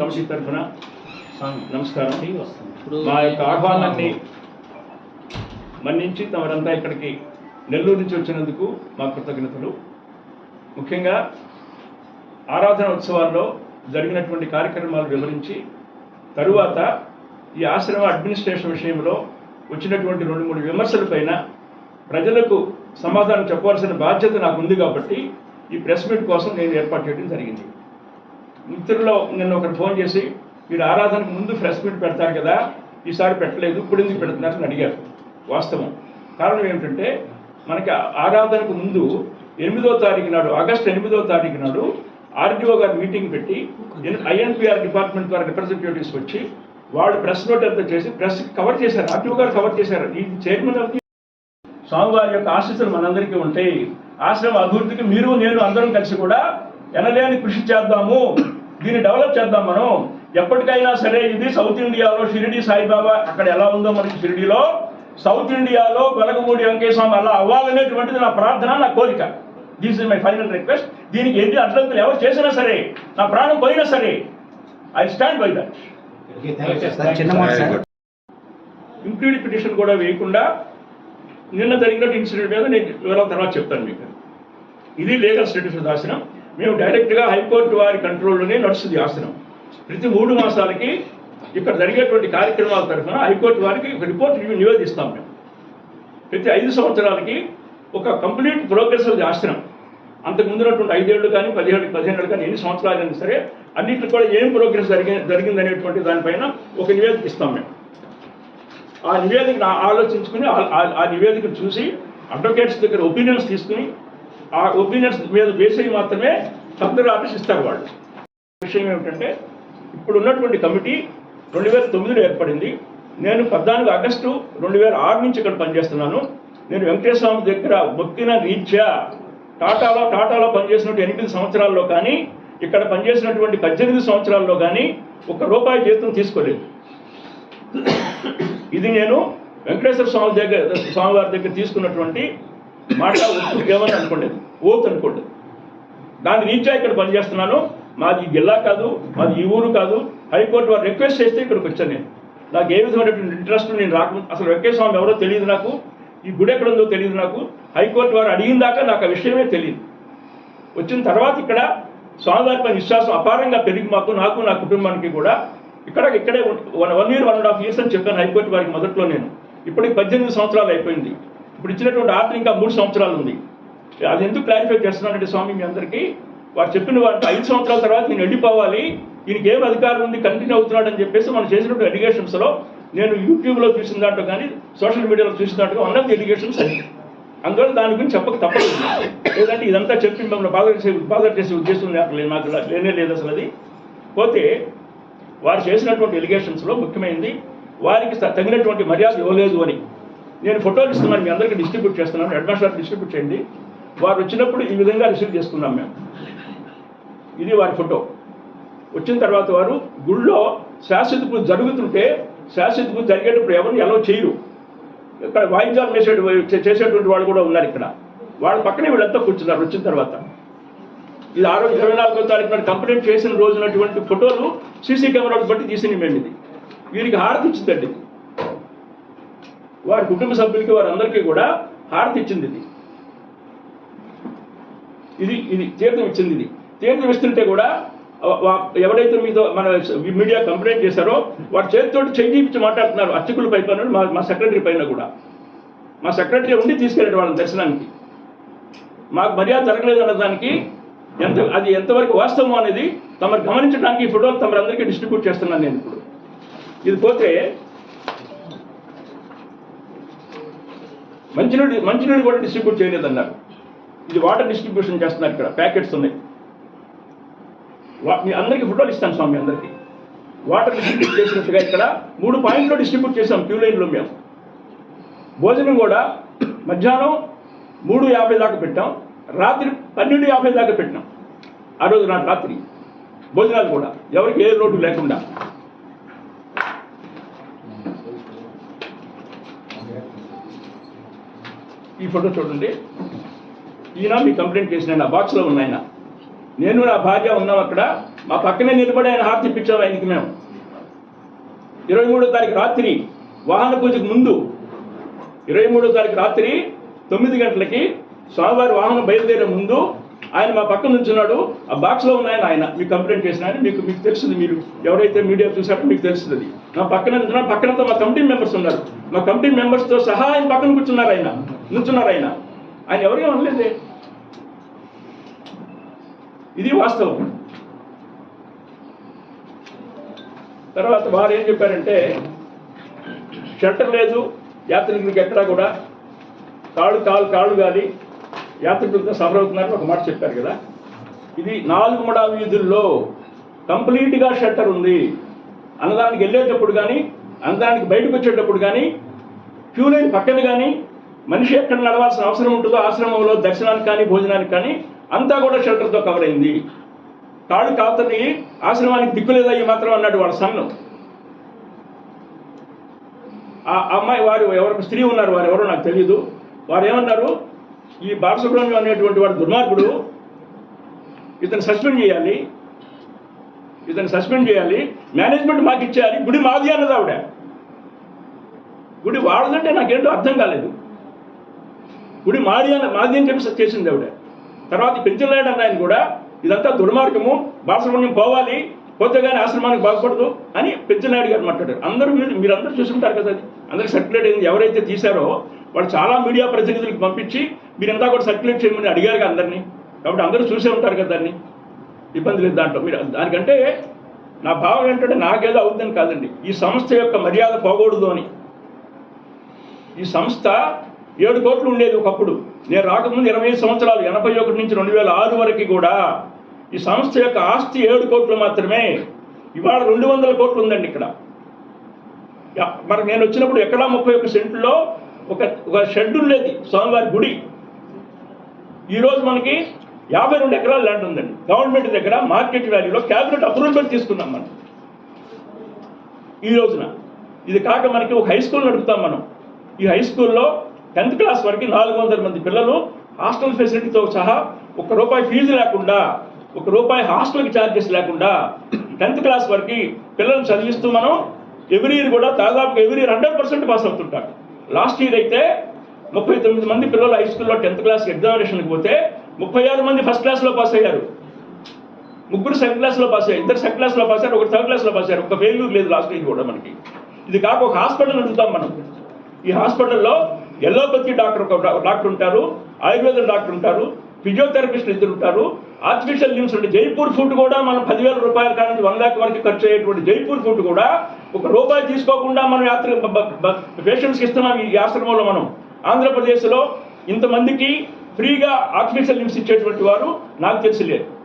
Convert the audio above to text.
Committee తరఫున నమస్కారం. మా యొక్క ఆహ్వానాన్ని మన్నించి తమరంతా ఇక్కడికి నెల్లూరు నుంచి వచ్చినందుకు మా కృతజ్ఞతలు. ముఖ్యంగా ఆరాధన ఉత్సవాల్లో జరిగినటువంటి కార్యక్రమాలు వివరించి తరువాత ఈ ఆశ్రమ అడ్మినిస్ట్రేషన్ విషయంలో వచ్చినటువంటి రెండు మూడు విమర్శలపైన ప్రజలకు సమాధానం చెప్పవలసిన బాధ్యత నాకు ఉంది కాబట్టి ఈ ప్రెస్ మీట్ కోసం నేను ఏర్పాటు చేయడం జరిగింది. మిత్రుల్లో నిన్న ఒకరు ఫోన్ చేసి మీరు ఆరాధనకు ముందు ఫ్రెష్ మీట్ పెడతారు కదా ఈసారి పెట్టలేదు ఇప్పుడు ఎందుకు పెడుతున్నారని అడిగారు. వాస్తవం. కారణం ఏమిటంటే మనకి ఆరాధనకు ముందు ఎనిమిదో తారీఖు నాడు ఆగస్టు ఎనిమిదో తారీఖు నాడు ఆర్డీఓ గారు మీటింగ్ పెట్టి ఐఎన్పిఆర్ డిపార్ట్మెంట్ ద్వారా రిప్రజెంటేటివ్స్ వచ్చి వాళ్ళు ప్రెస్ నోట్ అంతా చేసి ప్రెస్ కవర్ చేశారు ఆర్డీఓ గారు కవర్ చేశారు. ఈ చైర్మన్ ఆఫ్ ది స్వామివారి యొక్క ఆశీస్సులు మనందరికీ ఉంటాయి. ఆశ్రమ అభివృద్ధికి మీరు నేను అందరం కలిసి కూడా ఎనలేని కృషి చేద్దాము. దీన్ని డెవలప్ చేద్దాం మనం. ఎప్పటికైనా సరే ఇది సౌత్ ఇండియాలో షిరిడి సాయిబాబా అక్కడ ఎలా ఉందో మనకి షిరిడిలో సౌత్ ఇండియాలో వెలగమూడి వెంకటేశ్వరం అలా అవ్వాలనేటువంటిది నా ప్రార్థన నా కోరిక. This is my final request దీనికి ఎన్ని అడ్డంకులు ఎవరు చేసినా సరే నా ప్రాణం పోయినా సరే I stand by that sir చిన్న మాట సార్ ఇంక్లూడ్ పిటిషన్ కూడా వేయకుండా నిన్న జరిగిన ఇన్సిడెంట్ మీద నేను వివరాల తర్వాత చెప్తాను మీకు. ఇది లీగల్ స్టేటస్ ఆసనం మేము డైరెక్ట్గా హైకోర్టు వారి కంట్రోల్లోనే నడుస్తుంది ఆసనం. ప్రతి మూడు మాసాలకి ఇక్కడ జరిగేటువంటి కార్యక్రమాల తరఫున హైకోర్టు వారికి ఒక రిపోర్ట్ నివేదిస్తాం మేము. ప్రతి ఐదు సంవత్సరాలకి ఒక కంప్లీట్ ప్రోగ్రెస్ అది ఆసనం. అంతకు ముందున్నటువంటి ఐదేళ్ళు కానీ పదిహేడు పదిహేను కానీ ఎన్ని సంవత్సరాలు అయినా సరే అన్నింటిలో కూడా ఏం ప్రోగ్రెస్ జరిగి జరిగిందనేటువంటి దానిపైన ఒక నివేదిక ఇస్తాం మేము. ఆ నివేదికను ఆలోచించుకుని ఆ- ఆ నివేదికను చూసి అడ్వకేట్స్ దగ్గర ఒపీనియన్స్ తీసుకుని ఆ ఒపీనియన్స్ మీద బేస్ అయ్యి మాత్రమే ఫర్దర్ ఆర్డర్స్ ఇస్తారు వాళ్ళు. విషయం ఏమిటంటే ఇప్పుడు ఉన్నటువంటి కమిటీ రెండు వేల తొమ్మిదిలో ఏర్పడింది. నేను పద్నాలుగు ఆగస్టు రెండు వేల ఆరు నుంచి ఇక్కడ పనిచేస్తున్నాను. నేను వెంకటేశ్వర స్వామి దగ్గర మొక్కిన రీత్యా టాటాలో టాటాలో పనిచేసినటువంటి ఎనిమిది సంవత్సరాల్లో కానీ ఇక్కడ పనిచేసినటువంటి పద్దెనిమిది సంవత్సరాల్లో కానీ ఒక రూపాయి జీతం తీసుకోలేదు. ఇది నేను వెంకటేశ్వర స్వామి దగ్గర స్వామివారి దగ్గర తీసుకున్నటువంటి మాట ఒట్టు ఏమని ఓత్ అనుకోండి. దాని రీత్యా ఇక్కడ పనిచేస్తున్నాను మాది ఈ జిల్లా కాదు మాది ఈ ఊరు కాదు హైకోర్టు వారు రిక్వెస్ట్ చేస్తే ఇక్కడికి వచ్చాను నేను. నాకు ఏ విధమైనటువంటి ఇంట్రెస్ట్ నేను రాకుండా అసలు వెంకటేశ్వర స్వామి ఎవరో తెలియదు నాకు ఈ గుడి ఎక్కడ ఉందో తెలియదు నాకు హైకోర్టు వారు అడిగిన దాకా నాకు ఆ విషయమే తెలియదు. వచ్చిన తర్వాత ఇక్కడ స్వామివారిపై విశ్వాసం అపారంగా పెరిగి మాకు నాకు నా కుటుంబానికి కూడా ఇక్కడ ఇక్కడే one one year one and half years అని చెప్పాను హైకోర్టు వారికి మొదట్లో నేను. ఇప్పటికి పద్దెనిమిది సంవత్సరాలు అయిపోయింది. ఇప్పుడు ఇచ్చినటువంటి ఆర్డర్ ఇంకా మూడు సంవత్సరాలు ఉంది. అది ఎందుకు క్లారిఫై చేస్తున్నానంటే స్వామి మీ అందరికీ? వారు చెప్పిన వారికి ఐదు సంవత్సరాల తర్వాత నేను వెళ్ళిపోవాలి ఈయనకి ఏం అధికారం ఉంది కంటిన్యూ అవుతున్నాడు అని చెప్పేసి మనం చేసినటువంటి ఎలిగేషన్స్లో నేను యూట్యూబ్లో చూసిన దాంట్లో కానీ సోషల్ మీడియాలో చూసిన దాంట్లో వన్ ఆఫ్ ది ఎలిగేషన్స్ అది అందువల్ల దాని గురించి చెప్పక తప్పదు. లేదంటే ఇదంతా చెప్పి మిమ్మల్ని బాధ చేసే బాధ చేసే ఉద్దేశం లేదు నాకు లేనే లేదు అసలు అది. పోతే వారు చేసినటువంటి ఎలిగేషన్స్లో ముఖ్యమైనది వారికి త- తగినటువంటి మర్యాద ఇవ్వలేదు అని. నేను ఫోటోలు ఇస్తున్నాను మీ అందరికీ డిస్ట్రిబ్యూట్ చేస్తున్నాను అడ్వాన్స్ షాట్ డిస్ట్రిబ్యూట్ చేయండి. వారు వచ్చినప్పుడు ఈ విధంగా రిసీవ్ చేసుకున్నాం మేము. ఇది వారి ఫోటో. వచ్చిన తర్వాత వారు గుళ్ళో శాశ్వత పూజ జరుగుతుంటే శాశ్వత పూజ జరిగేటప్పుడు ఎవరిని ఎలా చేయరు. ఇక్కడ వాయిద్యాలు వేసే చేసేటువంటి వాళ్ళు కూడా ఉన్నారు ఇక్కడ. వాళ్ళ పక్కనే వీళ్ళంతా కూర్చున్నారు వచ్చిన తర్వాత. ఇది ఆరో ఇరవై నాలుగో తారీఖు నాడు కంప్లైంట్ చేసిన రోజునటువంటి ఫోటోలు సీసీ కెమెరాలు బట్టి తీసిన మేము ఇది. వీరికి హారతి ఇచ్చిందండి వారి కుటుంబ సభ్యులకి వారందరికీ కూడా హారతి ఇచ్చింది ఇది. ఇది ఇది తీర్థం ఇచ్చింది ఇది. తీర్థం ఇస్తుంటే కూడా ఎవరైతే మీతో మన మీడియా కంప్లైంట్ చేశారో వారి చేతితో చెయ్యి మాట్లాడుతున్నారు. అర్చకుల పై పైన మా మా సెక్రటరీ పైన కూడా. మా సెక్రటరీ ఉండి తీసుకెళ్ళాడు వాళ్ళని దర్శనానికి. మాకు మర్యాద జరగలేదు అన్న దానికి ఎంత అది ఎంతవరకు వాస్తవం అనేది తమరు గమనించడానికి ఈ ఫోటోలు తమరందరికీ డిస్ట్రిబ్యూట్ చేస్తున్నాను నేను ఇప్పుడు. ఇది పోతే మంచినీళ్ళు మంచినీళ్ళు కూడా డిస్ట్రిబ్యూట్ చేయలేదు అన్నారు ఇది వాటర్ డిస్ట్రిబ్యూషన్ చేస్తున్నారు ఇక్కడ. ప్యాకెట్స్ ఉన్నాయి. మీ అందరికీ ఫోటోలు ఇస్తాను స్వామి అందరికీ. వాటర్ డిస్ట్రిబ్యూట్ చేసినట్టుగా ఇక్కడ మూడు పాయింట్లు డిస్ట్రిబ్యూట్ చేసాం క్యూ లైన్లో మేము. భోజనం కూడా మధ్యాహ్నం మూడు యాభై దాకా పెట్టాం. రాత్రి పన్నెండు యాభై దాకా పెట్టినాం. ఆ రోజు నాటి రాత్రి. భోజనాలు కూడా. ఎవరికి ఏ లోటు లేకుండా. ఈ ఫోటో చూడండి. ఈయన మీ కంప్లైంట్ చేసిన ఆయన బాక్స్లో ఉన్నాయన నేను నా భార్య ఉన్నాం అక్కడ. మా పక్కనే నిలబడి ఆయన హారతి ఇప్పించాం ఆయనకి మేము. ఇరవై మూడో తారీఖు రాత్రి వాహన పూజకు ముందు ఇరవై మూడో తారీఖు రాత్రి తొమ్మిది గంటలకి స్వామివారి వాహనం బయలుదేరే ముందు ఆయన మా పక్కన నుంచున్నాడు. ఆ బాక్స్లో ఉన్న ఆయన ఆయన మీకు కంప్లైంట్ చేసిన ఆయన. మీకు మీకు తెలుస్తుంది మీరు ఎవరైతే మీడియా చూసారో మీకు తెలుస్తుంది నా పక్కన పక్కనతో మా కమిటీ మెంబర్స్ ఉన్నారు. మా కమిటీ మెంబర్స్తో సహా ఆయన పక్కన కూర్చున్నారు ఆయన. నుంచున్నారు ఆయన ఆయన ఎవరికీ అనలేదే. ఇది వాస్తవం. తర్వాత వారు ఏం చెప్పారంటే షట్టర్ లేదు యాత్రికులకి ఎక్కడా కూడా కాళ్ళు కాళ్ళు కాళ్ళు గాలి యాత్రికులతో సఫర్ అవుతున్నారని ఒక మాట చెప్పారు కదా. ఇది నాలుగు మడా వీధుల్లో కంప్లీట్గా షట్టర్ ఉంది. అన్నదానికి వెళ్ళేటప్పుడు కానీ అన్నదానికి బయటకు వచ్చేటప్పుడు కానీ క్యూ లైన్ పక్కన కానీ మనిషి ఎక్కడ నడవాల్సిన అవసరం ఉంటుందో ఆశ్రమంలో దర్శనానికి కానీ భోజనానికి కానీ అంతా కూడా షెల్టర్తో కవర్ అయింది. కాళ్ళు కాతని ఆశ్రమానికి దిక్కులేదా ఈ మాత్రం అన్నాడు వాళ్ళ సన్ను. ఆ అమ్మాయి వారు ఎవరికి స్త్రీ ఉన్నారు వారు ఎవరో నాకు తెలియదు వారు ఏమన్నారు? ఈ బాలసుబ్రహ్మణ్యం అనేటువంటి వాడు దుర్మార్గుడు. ఇతను సస్పెండ్ చేయాలి. ఇతను సస్పెండ్ చేయాలి. మేనేజ్మెంట్ మాకు ఇచ్చేయాలి. గుడి మాది అన్నది ఆవిడ. గుడి వాడదంటే నాకేంటో అర్థం కాలేదు. గుడి మాది అని మాది అని చెప్పి చేసింది ఆవిడ. తర్వాత పెంచలేడు అన్న ఆయన కూడా ఇదంతా దుర్మార్గము బాలసుబ్రహ్మణ్యం పోవాలి పోతే కానీ ఆశ్రమానికి బాగుపడదు అని పెంచనాయుడు గారు మాట్లాడారు. అందరూ మీరు మీరందరూ చూసుంటారు కదా అది. అందరికి సర్క్యులేట్ అయింది. ఎవరైతే తీశారో వాళ్ళు చాలా మీడియా ప్రతినిధులకు పంపించి మీరంతా కూడా సర్క్యులేట్ చేయమని అడిగారు కదా అందరినీ. కాబట్టి అందరూ చూసే ఉంటారు కదా దాన్ని. ఇబ్బంది లేదు దాంట్లో. మీరు దానికంటే నా భావం ఏంటంటే నాకేదో అవుతుందని కాదండి. ఈ సంస్థ యొక్క మర్యాద పోకూడదు అని. ఈ సంస్థ ఏడు కోట్లు ఉండేది ఒకప్పుడు. నేను రాకముందు ఇరవై సంవత్సరాలు ఎనభై ఒకటి నుంచి రెండు వేల ఆరు వరకు కూడా ఈ సంస్థ యొక్క ఆస్తి ఏడు కోట్లు మాత్రమే. ఇవాళ రెండు వందల కోట్లు ఉందండి ఇక్కడ. యా- మరి నేను వచ్చినప్పుడు ఎక్కడా ముప్పై ఒక్క సెంట్లో ఒక ఒక షెడ్ ఉండేది స్వామివారి గుడి. ఈరోజు మనకి యాభై రెండు ఎకరాల ల్యాండ్ ఉందండి. గవర్నమెంట్ దగ్గర మార్కెట్ వాల్యూలో క్యాబినెట్ అప్రూవల్ తీసుకున్నాం మనం. ఈ రోజున. ఇది కాక మనకి ఒక హై స్కూల్ నడుపుతాం మనం. ఈ హై స్కూల్లో టెన్త్ క్లాస్ వరకు నాలుగు వందల మంది పిల్లలు హాస్టల్ ఫెసిలిటీతో సహా ఒక రూపాయి ఫీజు లేకుండా ఒక రూపాయి హాస్టల్కి ఛార్జెస్ లేకుండా టెన్త్ క్లాస్ వరకు పిల్లల్ని చదివిస్తూ మనం ఎవ్రీ ఇయర్ కూడా దాదాపు every year hundred percent pass అవుతుంటారు. లాస్ట్ ఇయర్ అయితే ముప్పై తొమ్మిది మంది పిల్లలు హై స్కూల్లో టెన్త్ క్లాస్ ఎగ్జామినేషన్కి పోతే ముప్పై ఆరు మంది ఫస్ట్ క్లాస్లో పాస్ అయ్యారు. ముగ్గురు సెకండ్ క్లాస్లో పాస్ అయ్యారు. ఇద్దరు సెకండ్ క్లాస్లో పాస్ అయ్యారు. ఒకరు థర్డ్ క్లాస్లో పాస్ అయ్యారు. ఒక ఫెయిల్యూర్ లేదు లాస్ట్ ఇయర్ కూడా మనకి. ఇది కాక ఒక హాస్పిటల్ అడుగుతాం మనం. ఈ హాస్పిటల్లో ఎల్లోపతి డాక్టర్ ఒక డాక్టర్ ఉంటారు ఆయుర్వేద డాక్టర్ ఉంటారు ఫిజియోథెరపిస్ట్ ఇద్దరు ఉంటారు ఆర్టిఫిషియల్ లిమ్స్ ఉంటే జైపూర్ ఫుడ్ కూడా మనం పదివేల రూపాయల కాడ వన్ ల్యాక్ వరకు ఖర్చు అయ్యేటువంటి జైపూర్ ఫుడ్ కూడా ఒక రూపాయి తీసుకోకుండా మనం యాత్ర పేషెంట్స్కి ఇస్తున్నాం ఈ ఆశ్రమంలో మనం. ఆంధ్రప్రదేశ్లో ఇంతమందికి ఫ్రీగా ఆర్టిఫిషియల్ లిమ్స్ ఇచ్చేటువంటి వారు నాకు తెలిసి లేదు